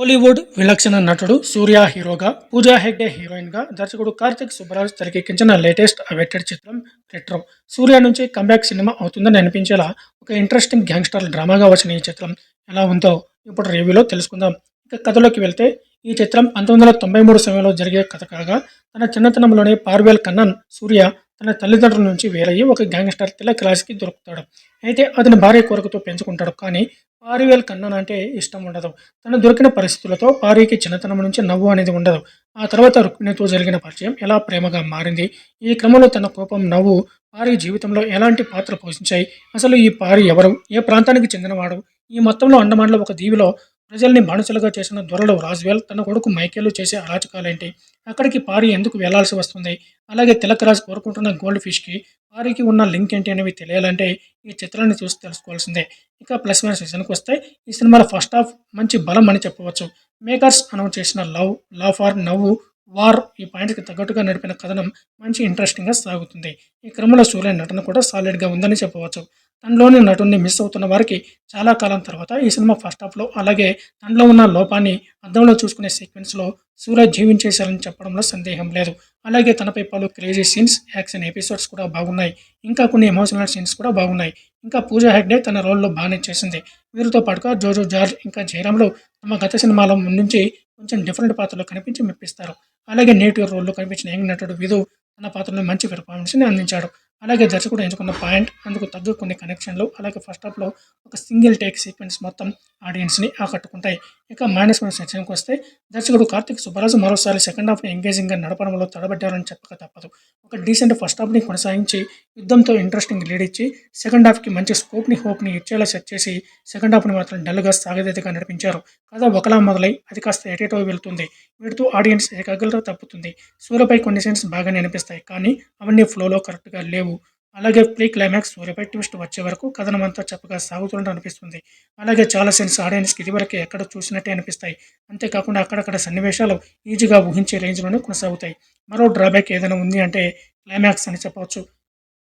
కోలీవుడ్ విలక్షణ నటుడు సూర్య హీరోగా పూజా హెగ్డే హీరోయిన్గా దర్శకుడు కార్తిక్ సుబ్బరాజ్ తెరకెక్కించిన లేటెస్ట్ అవెటెడ్ చిత్రం రెట్రో సూర్య నుంచి కంబ్యాక్ సినిమా అవుతుందని అనిపించేలా ఒక ఇంట్రెస్టింగ్ గ్యాంగ్స్టర్ డ్రామాగా వచ్చిన ఈ చిత్రం ఎలా ఉందో ఇప్పుడు రివ్యూలో తెలుసుకుందాం. ఇక కథలోకి వెళ్తే ఈ చిత్రం పంతొమ్మిది వందల తొంభై మూడు సమయంలో జరిగే కథ కాగా తన చిన్నతనంలోనే పార్వేల్ కన్నన్ సూర్య తన తల్లిదండ్రుల నుంచి వేరయ్యి ఒక గ్యాంగ్స్టర్ తిలక్ రాజ్కి దొరుకుతాడు. అయితే అతని భార్య కోరికతో పెంచుకుంటాడు. కానీ పారివేల్ కన్నన్ అంటే ఇష్టం ఉండదు. తను దొరికిన పరిస్థితులతో పారికి చిన్నతనం నుంచి నవ్వు అనేది ఉండదు. ఆ తర్వాత రుక్మిణితో జరిగిన పరిచయం ఎలా ప్రేమగా మారింది? ఈ క్రమంలో తన కోపం నవ్వు పారి జీవితంలో ఎలాంటి పాత్ర పోషించాయి? అసలు ఈ పారి ఎవరు? ఏ ప్రాంతానికి చెందినవాడు? ఈ మొత్తంలో అండమాన్లో ఒక దీవిలో ప్రజల్ని బానిసలుగా చేసిన దొరలు రాజ్వేల్ తన కొడుకు మైకేలు చేసే అరాచకాలేంటి? అక్కడికి పారి ఎందుకు వెళ్ళాల్సి వస్తుంది? అలాగే తిలకరాజ్ కోరుకుంటున్న గోల్డ్ ఫిష్కి పారికి ఉన్న లింక్ ఏంటి అనేవి తెలియాలంటే ఈ చిత్రాన్ని చూసి తెలుసుకోవాల్సిందే. ఇక ప్లస్ వన్ సీజన్కి వస్తే ఈ సినిమాలో ఫస్ట్ హాఫ్ మంచి బలం అని చెప్పవచ్చు. మేకర్స్ అనౌన్స్ చేసిన లవ్ లవ్ ఫార్ నవ్వు వార్ ఈ పాయింట్కి తగ్గట్టుగా నడిపిన కథనం మంచి ఇంట్రెస్టింగ్గా సాగుతుంది. ఈ క్రమంలో సూర్య నటన కూడా సాలిడ్గా ఉందని చెప్పవచ్చు. తనలోని నటుడిని మిస్ అవుతున్న వారికి చాలా కాలం తర్వాత ఈ సినిమా ఫస్ట్ హాఫ్లో అలాగే తనలో ఉన్న లోపాన్ని అద్దంలో చూసుకునే సీక్వెన్స్లో సూర్య జీవించేశారని చెప్పడంలో సందేహం లేదు. అలాగే తనపై పలు క్రేజీ సీన్స్ యాక్షన్ ఎపిసోడ్స్ కూడా బాగున్నాయి. ఇంకా కొన్ని ఎమోషనల్ సీన్స్ కూడా బాగున్నాయి. ఇంకా పూజా హెగ్డే తన రోల్లో బాగానే చేసింది. వీరితో పాటుగా జోజో జార్జ్ ఇంకా జయరామ్లు తమ గత సినిమాల నుంచి కొంచెం డిఫరెంట్ పాత్రలో కనిపించి మెప్పిస్తారు. అలాగే నేటివ్ రోల్లో కనిపించిన యంగ్ నటుడు విధు తన పాత్రలో మంచి పెర్ఫార్మెన్స్ని అందించాడు. అలాగే దర్శకుడు ఎంచుకున్న పాయింట్ అందుకు తగ్గ కొన్ని కనెక్షన్లు అలాగే ఫస్ట్ హాఫ్లో ఒక సింగిల్ టేక్ సీక్వెన్స్ మొత్తం ఆడియన్స్ని ఆకట్టుకుంటాయి. ఇక మైనస్ మైనస్ సెక్షన్కి వస్తే దర్శకుడు కార్తిక్ సుబ్బరాజు మరోసారి సెకండ్ హాఫ్ని ఎంగేజింగ్గా నడపడంలో తడబడ్డారని చెప్పక తప్పదు. ఒక డీసెంట్ ఫస్ట్ హాఫ్ని కొనసాగించి యుద్ధంతో ఇంట్రెస్టింగ్ లీడ్ ఇచ్చి సెకండ్ హాఫ్కి మంచి స్కోప్ని హోప్ని ఇచ్చేలా సెట్ చేసి సెకండ్ హాఫ్ని మాత్రం డల్గా సాగదీతగా నడిపించారు. కథ ఒకలా మొదలై అది కాస్త ఎటేటో వెళ్తుంది. వీటితో ఆడియన్స్ ఏకాగ్రత తప్పుతుంది. సూర్యపై కొన్ని సీన్స్ బాగానే అనిపిస్తాయి కానీ అవన్నీ ఫ్లోలో కరెక్ట్గా లేవు. అలాగే ప్రీ క్లైమాక్స్ సూర్యపై ట్విస్ట్ వచ్చే వరకు కథనం అంతా చక్కగా సాగుతున్నట్టు అనిపిస్తుంది. అలాగే చాలా సీన్స్ ఆడియన్స్కి ఇదివరకు ఎక్కడ చూసినట్టే అనిపిస్తాయి. అంతేకాకుండా అక్కడక్కడ సన్నివేశాలు ఈజీగా ఊహించే రేంజ్లోనే కొనసాగుతాయి. మరో డ్రాబ్యాక్ ఏదైనా ఉంది అంటే క్లైమాక్స్ అని చెప్పవచ్చు.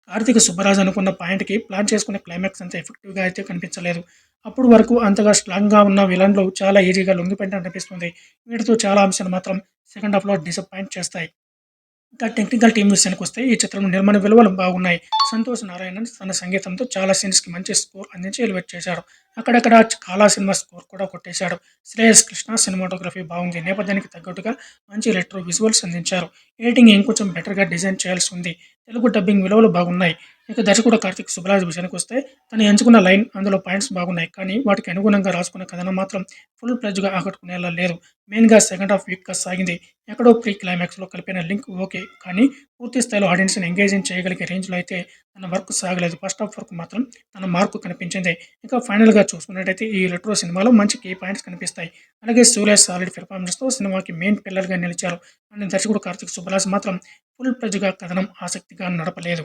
కార్తీక సుబ్బరాజు అనుకున్న పాయింట్కి ప్లాన్ చేసుకునే క్లైమాక్స్ అంత ఎఫెక్టివ్గా అయితే కనిపించలేదు. అప్పుడు వరకు అంతగా స్ట్రాంగ్గా ఉన్న విలన్లు చాలా ఈజీగా లొంగిపెట్టి అనిపిస్తుంది. వీటితో చాలా అంశాలు మాత్రం సెకండ్ హాఫ్లో డిసప్పాయింట్ చేస్తాయి. ద టెక్నికల్ టీమ్ విషయానికి వస్తే ఈ చిత్రంలో నిర్మాణ విలువలు బాగున్నాయి. సంతోష్ నారాయణన్ తన సంగీతంతో చాలా సీన్స్కి మంచి స్కోర్ అందించి ఎలివేట్ చేశాడు. అక్కడక్కడ కాలా సినిమా స్కోర్ కూడా కొట్టేశాడు. శ్రేయస్ కృష్ణ సినిమాటోగ్రఫీ బాగుంది నేపథ్యానికి తగ్గట్టుగా మంచి రెట్రో విజువల్స్ అందించారు. ఎడిటింగ్ ఇంకొంచెం బెటర్గా డిజైన్ చేయాల్సి ఉంది. తెలుగు డబ్బింగ్ విలువలు బాగున్నాయి. ఇక దర్శకుడు కార్తిక్ సుబ్బరాజ్ విషయానికి వస్తే తను ఎంచుకున్న లైన్ అందులో పాయింట్స్ బాగున్నాయి. కానీ వాటికి అనుగుణంగా రాసుకున్న కథనం మాత్రం ఫుల్ ప్లెజ్గా ఆకట్టుకునేలా లేదు. మెయిన్గా సెకండ్ హాఫ్ వీక్గా సాగింది. ఎక్కడో ప్రీ క్లైమాక్స్లో కలిపిన లింక్ ఓకే కానీ పూర్తి స్థాయిలో ఆడియన్స్ని ఎంగేజింగ్ చేయగలిగే రేంజ్లో అయితే తన వర్క్ సాగలేదు. ఫస్ట్ హాఫ్ వరకు మాత్రం తన మార్కు కనిపించింది. ఇంకా ఫైనల్గా చూసుకున్నట్టయితే ఈ రెట్రో సినిమాలో మంచి కీ పాయింట్స్ కనిపిస్తాయి. అలాగే సూర్య సాలిడ్ పెర్ఫార్మెన్స్తో సినిమాకి మెయిన్ పిల్లర్గా నిలిచారు. అని దర్శకుడు కార్తిక్ సుబ్బరాజ్ మాత్రం ఫుల్ ప్రజగా కథనం ఆసక్తిగా నడపలేదు.